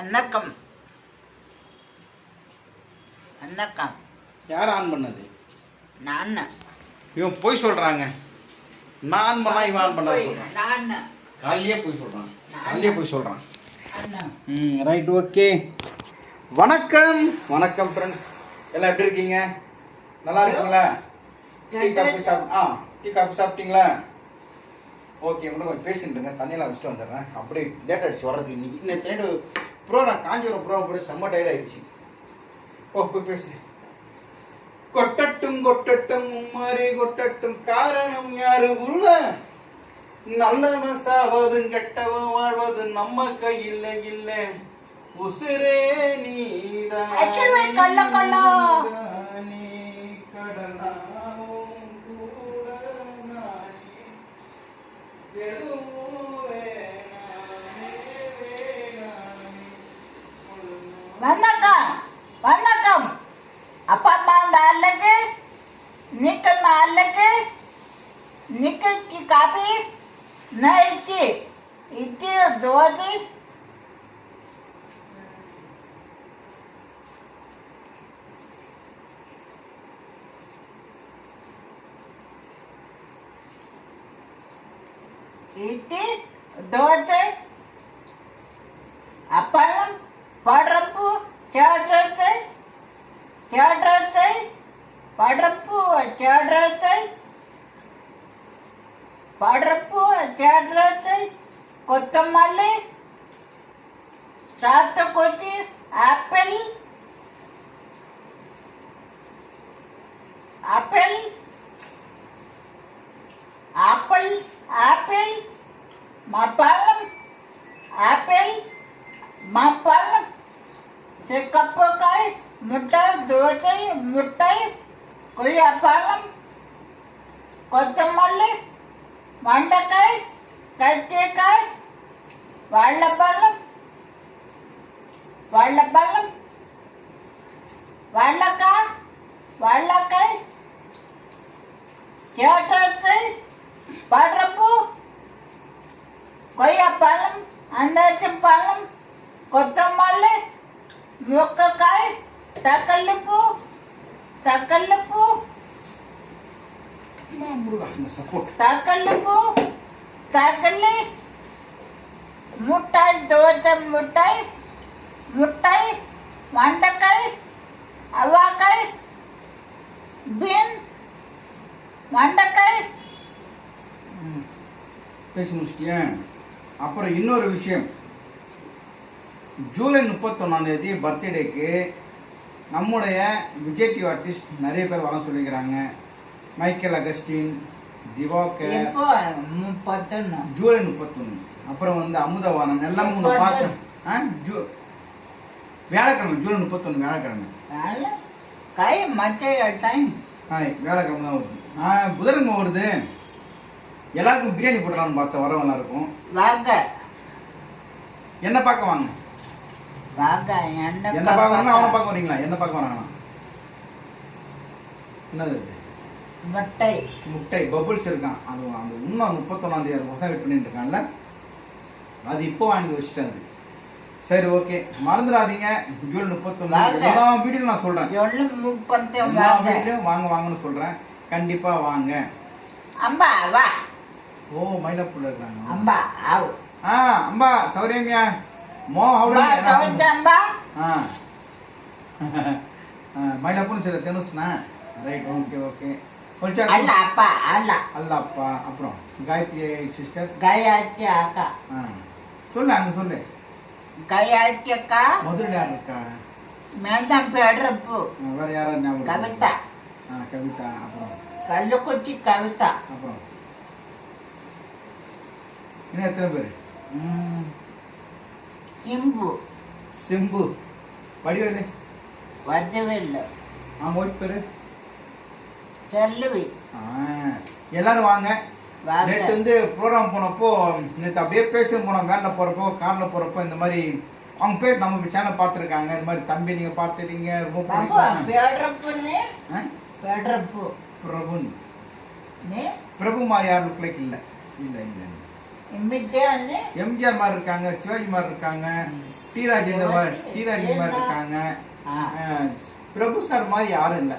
வணக்கம் வணக்கம் யார் ஆன் பண்ணது? நான் இவன் போய் சொல்றாங்க. நான் ஆன் பண்ணா இவன் ஆன் பண்ணா சொல்றான். நான் காலையே போய் சொல்றான். காலையே போய் சொல்றான். அண்ணா ம் ரைட் ஓகே வணக்கம். வணக்கம் ஃப்ரெண்ட்ஸ் எல்லாம் எப்படி இருக்கீங்க? நல்லா இருக்கீங்களா? டீ காஃபி சாப் ஆ டீ காஃபி சாப்பிட்டீங்களா? ஓகே கூட கொஞ்சம் பேசிட்டுருங்க தண்ணியெல்லாம் வச்சுட்டு வந்துடுறேன். அப்படியே லேட் ஆயிடுச்சு வர்றதுக்கு இன்னைக்கு இந்த சைடு ப்ரோக்ராம் காஞ்சிபுரம் ப்ரோக்ராம் போய் செம்ம டயர்ட் ஆயிடுச்சு. ஓ போய் பேசு. கொட்டட்டும் கொட்டட்டும் மாறி கொட்டட்டும். காரணம் யாரு உள்ள? நல்லவன் சாவதும் கெட்டவன் வாழ்வதும் நம்ம கையில் இல்ல. உசுரே நீதான் அச்சுவே, கள்ள, கள்ள. நீதானே, கடலாவும் கூட நானே. எதுவும் வேணாமே, வேணாமே. வணக்கம் வணக்கம் அப்பா அம்மா நாளுக்கு நிக்க நாளுக்கு நிக்கி காபி நைட்டி இட்லி தோசை இட்லி தோசை వాళ్ళం వాళ్ళక్క వాళ్ళక్క ఏటొచ్చి పడరపు కొయ్య పళ్ళం అందరిచిన పళ్ళం కొత్తమల్లి మొక్కకాయ తక్కళ్ళిపు తక్కళ్ళిపు తక్కళ్ళిపు తక్కళ్ళి ముట్టాయి దోశ ముట్టాయి முட்டாய் மண்டைக்காய் அவ்வாக்காய் பீன் மண்டைக்காய். பேசி முடிச்சிட்டியா? அப்புறம் இன்னொரு விஷயம். ஜூலை முப்பத்தொன்னாம் தேதி பர்த்டேக்கு நம்முடைய விஜய் டிவி ஆர்டிஸ்ட் நிறைய பேர் வர சொல்லிக்கிறாங்க மைக்கேல் அகஸ்டின் திவாகர். எப்போ முப்பத்தொன்னு. ஜூலை முப்பத்தொன்று அப்புறம் வந்து அமுதவாணன். எல்லாம் பார்க்க ஆ? ஜூ வியாழக்கிழமை ஜூலை முப்பத்தொன்று வியாழக்கிழமை. கை மச்சை டைம் ஆ வியாழக்கிழமை தான் வருது. ஆ புதன்கிழமை வருது. எல்லாருக்கும் பிரியாணி போடலாம்னு பார்த்தேன் வரவங்க எல்லாருக்கும். வாங்க. என்ன பார்க்க வாங்க? வாங்க என்ன என்ன பார்க்க வரீங்களா அவனை பார்க்க வரீங்களா? என்ன பார்க்க வராங்களா என்னது? முட்டை. முட்டை பபுள்ஸ் இருக்கான். அது அந்த இன்னும் முப்பத்தொன்னாம் தேதி அது வெயிட் பண்ணிட்டு இருக்கான்ல. அது இப்போ வாங்கி வச்சுட்டேன் அது. சரி ஓகே மறந்துடாதீங்க. ஜூன் முப்பத்தொன்னு. எல்லா வீடியோலும் நான் சொல்றேன். எல்லா வாங்க. வாங்கன்னு சொல்றேன். கண்டிப்பா வாங்க. அம்பா வா. ஓ மயிலாப்பூர்ல இருக்காங்க. அம்பா ஆவு. ஆ அம்பா சௌரியமியா. மோ கவிச்ச அம்பா ஆ. மயிலாப்பூர் சரி தெனுஸ்னா ரைட் ஓகே ஓಕೆ கொஞ்சம் அல்ல அப்பா அல்ல. அல்ல அப்பா. அப்புறம் காயத்ரி சிஸ்டர். கயாச்சி அக்கா. ஆ. சொல்லு அங்க சொல்லு. கயாச்சி அக்கா மதுரையில் யார் இருக்கா மேதம் பெடரப்பு ஆ, வேற யாரும் ஞாபகம்? கவிதா. ஆ கவிதா அப்புறம்? கள்ளுக்குச்சி கவிதா. அப்புறம்? இன்னும் எத்தனை பேர். சிம்பு. சிம்பு. வடிவேலு? வஜவில்லை ஆ மோட் பேரு? செல்லுவி. எல்லாரும் வாங்க. நேற்று வந்து ப்ரோக்ராம் போனப்போ நேற்று அப்படியே பேசிட்டு போனோம் வேனில் போகிறப்போ காரில் போகிறப்போ இந்த மாதிரி அவங்க பேர் நம்ம சேனல் பார்த்துருக்காங்க. இந்த மாதிரி தம்பி நீங்கள் பார்த்துருக்கீங்க ரொம்ப பிரபுன். பிரபு மாதிரி யாரும் லுக் லைக் இல்லை இல்லை இல்லை. எம்ஜிஆர் மாதிரி இருக்காங்க சிவாஜி மாதிரி இருக்காங்க டி ராஜேந்தர் மாதிரி டி ராஜேந்தர் மாதிரி இருக்காங்க. பிரபு சார் மாதிரி யாரும் இல்லை.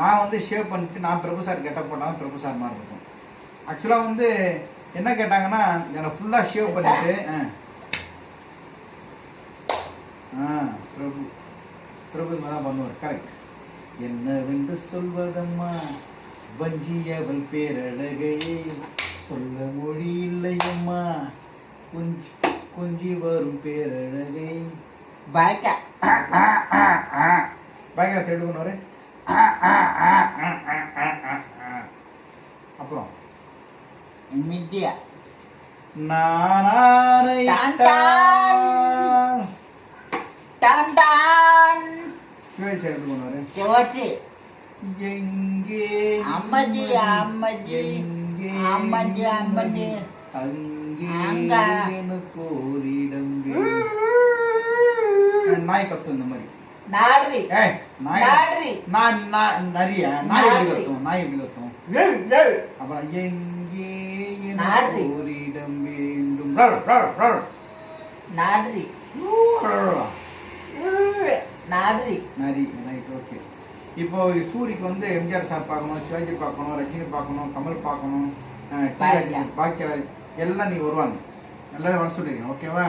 நான் வந்து ஷேவ் பண்ணிட்டு நான் பிரபு சார் கெட்ட போட்டாலும் பிரபு சார் மாதிரி இருக்கும். ஆக்சுவலாக வந்து என்ன கேட்டாங்கன்னா என்னை ஃபுல்லாக ஷேவ் பண்ணிட்டு ஆ. பிரபு பிரபு தான் பண்ணுவார் கரெக்ட் என்னவென்று சொல்வதம்மா? வஞ்சியவள் பேரழகை சொல்ல மொழி இல்லையம்மா. குஞ்சி குஞ்சி வரும் பேரழகை. பாய்க்கா பயங்கர சைடு பண்ணுவாரு அப்புறம் மித்தியா நானானை டான் டான். சிவாஜி சைடு பண்ணுவாரு சிவாஜி எங்கே அம்மடி, அம்மடி, அம்மடி, அம்மடி. அங்கே. எனக்கு ஓரிடம் நாய் கத்தும் இந்த மாதிரி. நாடுறி. ஏய் நாய். நாடுறி. நான் நரிய? நாய் எப்படி. கத்தும்? நாய் எப்படி கத்தும். அப்புறம் எங்கே எனக்கு ஓரிடம் வேண்டும். ரர். நாடுறி நரி ரைட் ஓகே. இப்போ சூரிக்கு வந்து எம்ஜிஆர் சார் பார்க்கணும் சிவாஜி பார்க்கணும் ரஜினி பார்க்கணும் கமல் பார்க்கணும் பாக்கியராஜ் எல்லாம் நீ வருவாங்க. எல்லாரும் வர சொல்லிருக்கேன் ஓகேவா?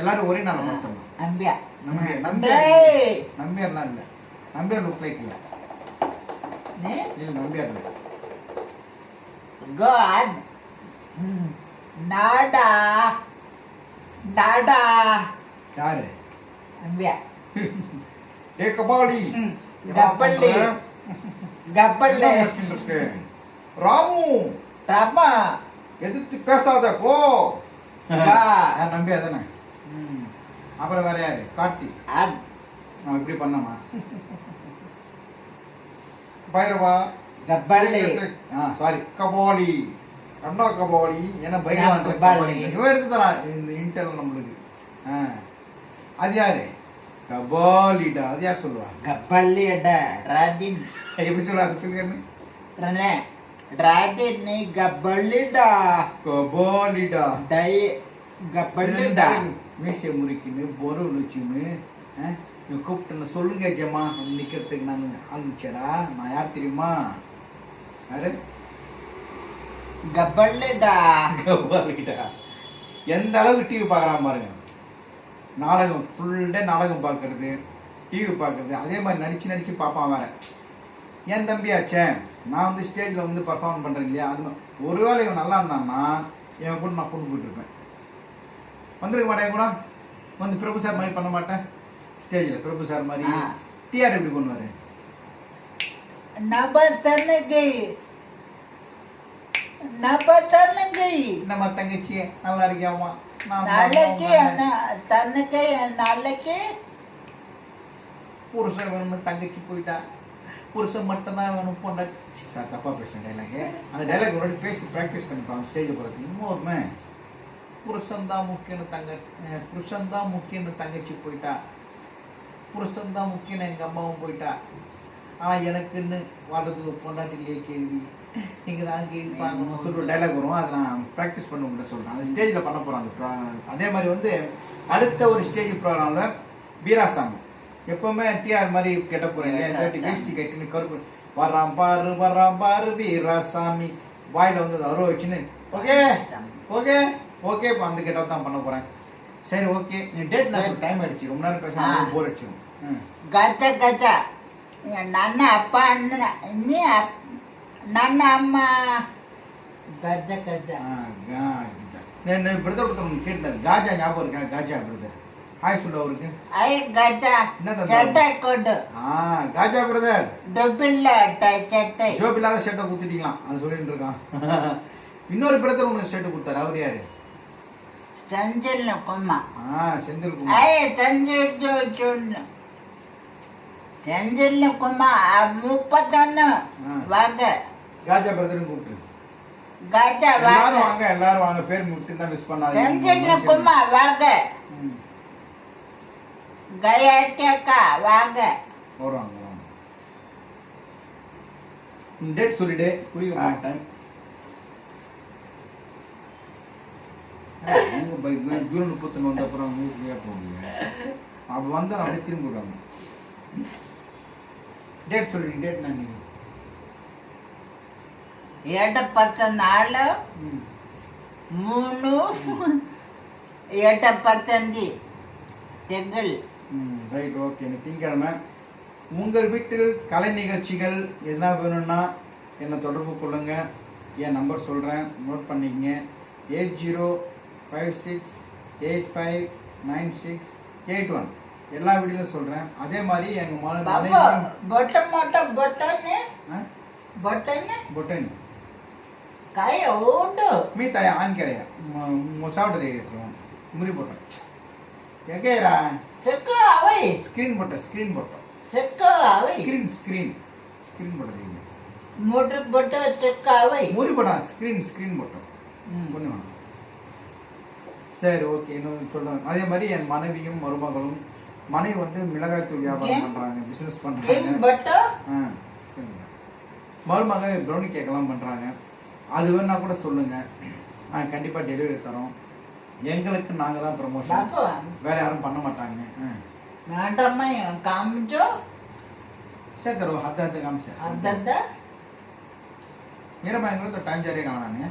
எல்லாரும் ஒரே நாள் பார்த்தோம் அம்பியா நம்பியார். நம்பியார்லாம் இல்லை. நம்பியார் லுக் லைக் இல்லை நம்பியார் இல்லை. God. நாடா நாடா யாரு? அம்பியா ஏ கபாலி. பிரச்சனை இருக்கு? ராமு. ரமா. எதிர்த்து பேசாத போ. வா. யார் நம்பியார் தானே? ம். அப்புறம் வேற யாரு? கார்த்தி. அது. நான் இப்படி பண்ணமா பைரவா. கப்பல்லு ஆ சாரி கபாலி. அண்ணா கபாலி என்ன பைரவான் கபாலி. இவன் எடுத்து தரான். இந்த இன்டெல் நம்மளுக்கு. ஆ. அது யாரு? கபாலிடா. அது யார் சொல்லுவா? கப்பல்லி ராஜின். எப்படி சொல்லுவா? சொல்லுங்க நீ கப்பல்லிடா கபாலிடா. டை கப்பல்லிடா மீசை முறிக்கின்னு பொரு வச்சுன்னு கூப்பிட்டு சொல்லுங்க ஜம்மா. நிக்கிறதுக்கு நான் ஆரம்பிச்சடா நான் யார் தெரியுமா? யாரு? கப்பல்லிடா கபாலிடா எந்த அளவுக்கு டிவி பார்க்குறான் பாருங்க. நாடகம் ஃபுல் டே நாடகம் பார்க்கறது டிவி பார்க்கறது அதே மாதிரி நடிச்சு நடிச்சு பார்ப்பான் வேற. என் தம்பியாச்சே நான் வந்து ஸ்டேஜில் வந்து பர்ஃபார்ம் பண்ணுறேன் இல்லையா? அது ஒருவேளை இவன் நல்லா இருந்தான்னா இவன் கூட நான் கொண்டு போயிட்டு இருப்பேன். வந்திருக்க மாட்டேன் கூட? வந்து பிரபு சார் மாதிரி பண்ண மாட்டேன்? ஸ்டேஜில் பிரபு சார் மாதிரி. டிஆர் எப்படி பண்ணுவார்? நம்ம தன்னுக்கு. நம்ம தன்னுக்கு நம்ம தங்கச்சி நல்லா இருக்கியாமா நான் நாளைக்கு தன்னுக்கு நாளைக்கு புருஷன் வேணும்னு தங்கச்சி போயிட்டா. புருஷன் மட்டும்தான் வேணும் பொண்ண. சார் தப்பா பேசுறேன் டைலாக் அந்த டைலாக் முன்னாடி பேசி ப்ராக்டிஸ் பண்ணிப்பாங்க ஸ்டேஜ் போகிறதுக்கு இன்னொருமே புருஷன் தான் முக்கியம்னு தங்க புருஷன் தான் முக்கியம்னு தங்கச்சி போயிட்டா. புருஷன் தான் முக்கியம்னு எங்கள் அம்மாவும் போயிட்டா. ஆனால் எனக்குன்னு வாழ்றதுக்கு ஒரு பொண்டாட்டி இல்லையே கேள்வி. நீங்கள் தான் கேள்வி பார்க்கணும். சொல்லிட்டு ஒரு டைலாக் வரும். அதை நான் ப்ராக்டிஸ் பண்ண உங்கள்கிட்ட சொல்கிறேன் அந்த ஸ்டேஜில் பண்ண போகிறாங்க அதே மாதிரி வந்து அடுத்த ஒரு ஸ்டேஜ் ப்ரோக்ராமில் வீராசாமி. எப்பவுமே டிஆர் மாதிரி கெட்ட போகிறேன் இல்லையா? வேஸ்டி கட்டின்னு கருப்பு. வர்றான் பாரு வர்றான் பாரு வீராசாமி. வாயில் வந்து அருவ வச்சுன்னு ஓகே ஓகே ஓகே இப்போ அந்த கெட்ட தான் பண்ண போகிறேன் சரி ஓகே. டேட் நான் டைம் ஆயிடுச்சு. ரொம்ப நேரம் பேச போர் அடிச்சிடும் கத்த கத்த ನನ್ನ ಅಪ್ಪ ಅಣ್ಣ ನೀ ಅಪ್- ನನ್ನ ಅಮ್ಮ ಗಜ ಗಜ ஆ, கா- నేను பிரதர் ஒருத்தர் கேட்டார் காஜா ஞாபகம் இருக்கா காஜா பிரதர் ஹாய் சொல்லு அவருக்கு ಐ ಗಜ என்ன தந்தாரு? ಚಟ್ಟೆ ಕೊಡು ஆ காஜா பிரதர் ಡುಬ್ಬಿಲ್ಲ ಟೈ ಚಟ್ಟೆ ஜோப் இல்லாத ஷர்ட்டை குத்திட்டீங்களாம் அது சொல்லிட்டு இருக்கான் இன்னொரு பிரதர் உனக்கு ஷர்ட் கொடுத்தாரு அவர் யாரு ಸಂಜಿಲ್ ಕುಮ್ಮ ஆ செந்தில் குமார் ಐ ಸಂಜು செந்தில் குமார் முப்பத்தொன்னு. வாங்க. காஜா பிரதர் கூப்பிட்டு காஜா வாங்க. வாங்க எல்லாரும் வாங்க. பேர் முட்டு தான் மிஸ் பண்ணாதீங்க செந்தில் குமார் வாங்க. கயாட்டேக்கா வாங்க. போறாங்க டேட் சொல்லிடு. குளிக்க மாட்டேன். ஜூன் முப்பத்தொன்று வந்த அப்புறம் போகுங்க அப்போ வந்து அப்படியே திரும்பி விடுவாங்க டேட் சொல்லுங்க டேட் நான் நீங்கள் ஏழு பத்து மூணு எட்டு பத்தஞ்சு தெங்கல் ரைட் ஓகே திங்கிழமை உங்கள் வீட்டில் கலை நிகழ்ச்சிகள் என்ன வேணும்னா என்னை தொடர்பு கொள்ளுங்கள் என் நம்பர் சொல்கிறேன் நோட் பண்ணிக்கங்க. Eight zero five six eight five nine six eight one எல்லா வீடியோலையும் சொல்கிறேன் அதே மாதிரி எங்கள் மனைவி பட்டன் மட்டும் பட்டன்னு? பட்டன்னு? பொட்டன் ಕಾಯಿ ಓಟು ಮೀ ತಾಯ ಆನ್ ಕೆರೆಯ ಮೊಸಾವಟದ ಏರಿಯಾ ಮುರಿ ಪೊಟ್ಟ ಯಾಕೆ ಇರ ಚೆಕ್ಕ ಅವೈ ಸ್ಕ್ರೀನ್ ಪೊಟ್ಟ ಸ್ಕ್ರೀನ್ ಪೊಟ್ಟ ಚೆಕ್ಕ ಅವೈ ಸ್ಕ್ರೀನ್ ಸ್ಕ್ರೀನ್ ಸ್ಕ್ರೀನ್ ಪೊಟ್ಟದ ಏರಿಯಾ ಮೋಟರ್ ಪೊಟ್ಟ ಚೆಕ್ಕ ಅವೈ ಮುರಿ ಪೊಟ್ಟ போட்டோம். ஒன்று வேணும். சரி ஓகே. இன்னும் சொல்லுவாங்க அதே மாதிரி என் மனைவியும் மருமகளும் மனைவி வந்து மிளகாய் தூள் வியாபாரம் ஏன்? பண்ணுறாங்க பிஸ்னஸ் ఏం பண்ணுறாங்க బొట్ట ஆ சரிங்க. மருமக ப்ரௌனி கேக்கெல்லாம் பண்ணுறாங்க அது வேணா கூட சொல்லுங்கள் ஆ கண்டிப்பாக டெலிவரி தரோம் எங்களுக்கு நாங்கள் தான் ப்ரமோஷன் బాబు வேற யாரும் பண்ண மாட்டாங்க ஆ నాటమ్మాయి కామించు சரி தருவோம் ஹத்து ஹத்து காமிச்சேன் అద్దద్ద மீரமா எங்களுக்கு டைம் சரியாக காணானே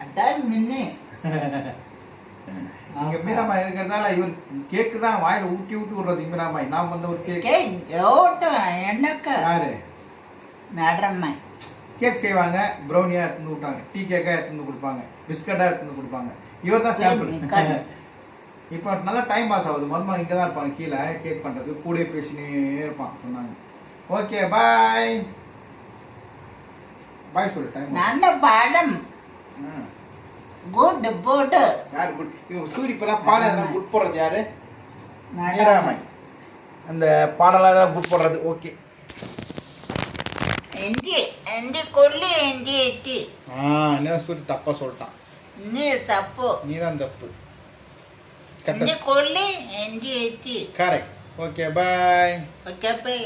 అంటే మిన్ని இங்க மீராமாய் இருக்கிறதால இவர் கேக்கு தான் வாயில ஊட்டி ஊட்டி விடுறது மீராமாய். நான் வந்த ஒரு கேக். என்னக்க? யாரு? மேடரம்மாய் கேக் செய்வாங்க ப்ரௌனியா எடுத்து விட்டாங்க டீ கேக்கா எடுத்து கொடுப்பாங்க பிஸ்கட்டா எடுத்து கொடுப்பாங்க. இவர் தான் சாம்பிள் இப்போ நல்லா டைம் பாஸ் ஆகுது. மருமகன் இங்கே தான் இருப்பாங்க கீழே கேக் பண்ணுறது கூட பேசினே இருப்பான் சொன்னாங்க. ஓகே பாய் பாய் சொல்லு டைம் நல்ல படம் குட் குட் யார் குட் சூரி இப்பெல்லாம் பாடலாம் குட் போடுறது யாரு? மீராமை அந்த பாடலாம் குட் போடுறது ஓகே எந்தி எந்தி கொல்லு எந்தி எத்தி. ஆ என்ன சூரி தப்பா சொல்லிட்டான். நீ தப்பு. நீ தான் தப்பு எந்தி கொல்லு எந்தி எத்தி. Correct okay bye okay bye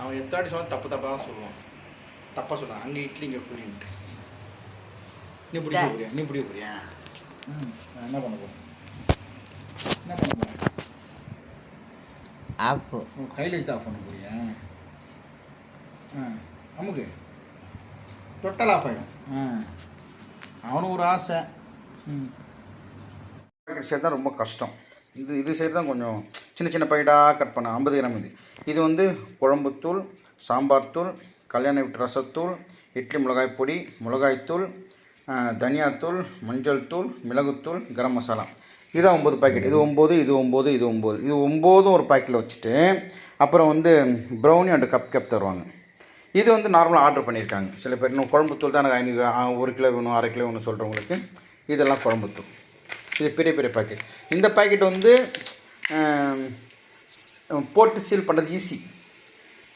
அவன் எத்தாடி சொன்னால் தப்பு தப்பாக தான் சொல்லுவான். தப்பாக சொல்லுவான் அங்கே இட்லி இங்கே புள்ளின்ட்டு நீ பிடிக்க போறியா? நீ பிடிக்க போறியா? ம் நான் என்ன பண்ண போறேன்? என்ன பண்ண போறேன்? உன் கையில் வச்சு ஆஃப் பண்ண போறியா? ஆ அமுக்கு டோட்டல் ஆஃப் ஆகிடும் ஆ அவனும் ஒரு ஆசை. ம். தான் ரொம்ப கஷ்டம். இது இது செய்கிறது தான் கொஞ்சம் சின்ன சின்ன பைடாக கட் பண்ண ஐம்பது கிராம் இது. இது வந்து குழம்புத்தூள் சாம்பார் தூள் கல்யாண வீட்டு ரசத்தூள் இட்லி மிளகாய் பொடி மிளகாய்த்தூள் தனியாத்தூள் மஞ்சள் தூள் மிளகுத்தூள் கரம் மசாலா. இதான் ஒம்பது பாக்கெட் இது ஒம்பது இது ஒம்பது இது ஒம்பது இது ஒம்போதும் ஒரு பாக்கெட்டில் வச்சுட்டு அப்புறம் வந்து ப்ரௌனி அண்டு கப் கப் தருவாங்க. இது வந்து நார்மலாக ஆர்டர் பண்ணியிருக்காங்க சில பேர் இன்னும் குழம்புத்தூள் தான் எனக்கு ஐநூறு ஒரு கிலோ வேணும் அரை கிலோ வேணும் சொல்கிறவங்களுக்கு இதெல்லாம் குழம்புத்தூள் இது பெரிய பெரிய பாக்கெட் இந்த பாக்கெட் வந்து போட்டு சீல் பண்ணுறது ஈஸி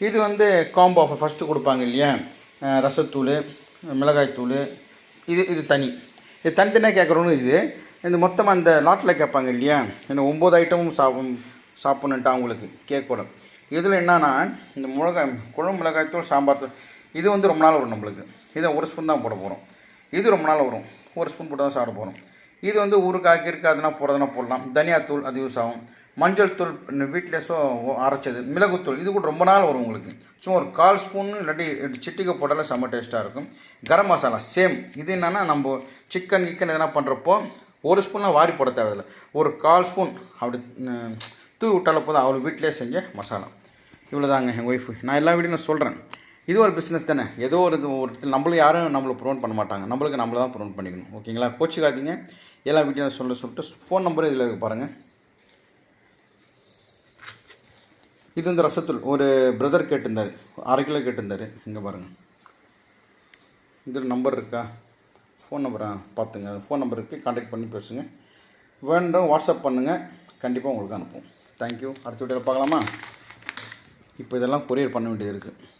இது வந்து காம்போ ஆஃபர் ஃபஸ்ட்டு கொடுப்பாங்க இல்லையா? ரசத்தூள் மிளகாய்த்தூள் இது இது தனி. இது தனித்தனியாக கேட்குறவங்க இது. இந்த மொத்தமாக அந்த லாட்டில் கேட்பாங்க இல்லையா? இந்த ஒம்பது ஐட்டமும் சாப்பிடும் சாப்பிட்ணுன்ட்டு அவங்களுக்கு கேக்கோட இதில் என்னன்னா இந்த மிளகாய் குழம்பு மிளகாய்த்தூள் சாம்பார் தூள் இது வந்து ரொம்ப நாள் வரும் நம்மளுக்கு. இதை ஒரு ஸ்பூன் தான் போட போகிறோம் இது ரொம்ப நாள் வரும். ஒரு ஸ்பூன் போட்டு தான் சாப்பிட போகிறோம் இது வந்து ஊறுகாய்க்கு இருக்குது அதெல்லாம் போடுறதுனா போடலாம். தனியாத்தூள் அது யூஸ் ஆகும். மஞ்சள் தூள் வீட்டில் ஸோ அரைச்சது மிளகுத்தூள் இது கூட ரொம்ப நாள் வரும் உங்களுக்கு. சும்மா ஒரு கால் ஸ்பூன் இல்லாட்டி சிட்டிக்க போட்டாலே செம்ம டேஸ்ட்டாக இருக்கும். கரம் மசாலா சேம் இது என்னென்னா நம்ம சிக்கன் கிக்கன் எதனா பண்ணுறப்போ ஒரு ஸ்பூன்லாம் வாரி போட தேவையில்லை. ஒரு கால் ஸ்பூன் அப்படி தூவி விட்டால போதும். அவள் வீட்டிலே செஞ்ச மசாலா. இவ்வளோ தாங்க என் ஒய்ஃபு நான் எல்லா வீடியும் நான் சொல்கிறேன் இது ஒரு பிஸ்னஸ் தானே. ஏதோ ஒரு இது ஒரு நம்மளும் யாரும் நம்மளை ப்ரொமோட் பண்ண மாட்டாங்க. நம்மளுக்கு நம்மள தான் ப்ரொமோட் பண்ணிக்கணும். ஓகேங்களா? கோச்சிக்காதீங்க. எல்லா வீடியோ சொல்ல சொல்லிட்டு ஃபோன் நம்பரும் இதில் இருக்குது பாருங்கள் இது வந்து ரசத்துள் ஒரு பிரதர் கேட்டிருந்தார் அரை கிலோ கேட்டிருந்தார். இங்கே பாருங்கள் இதில் நம்பர் இருக்கா? ஃபோன் நம்பரா பார்த்துங்க. ஃபோன் நம்பர் இருக்குது பண்ணி பேசுங்க. வேண்டும் வாட்ஸ்அப் பண்ணுங்கள் கண்டிப்பாக உங்களுக்கு அனுப்புவோம். தேங்க்யூ அடுத்த வீட்டில் பார்க்கலாமா? இப்போ இதெல்லாம் கொரியர் பண்ண வேண்டியது இருக்குது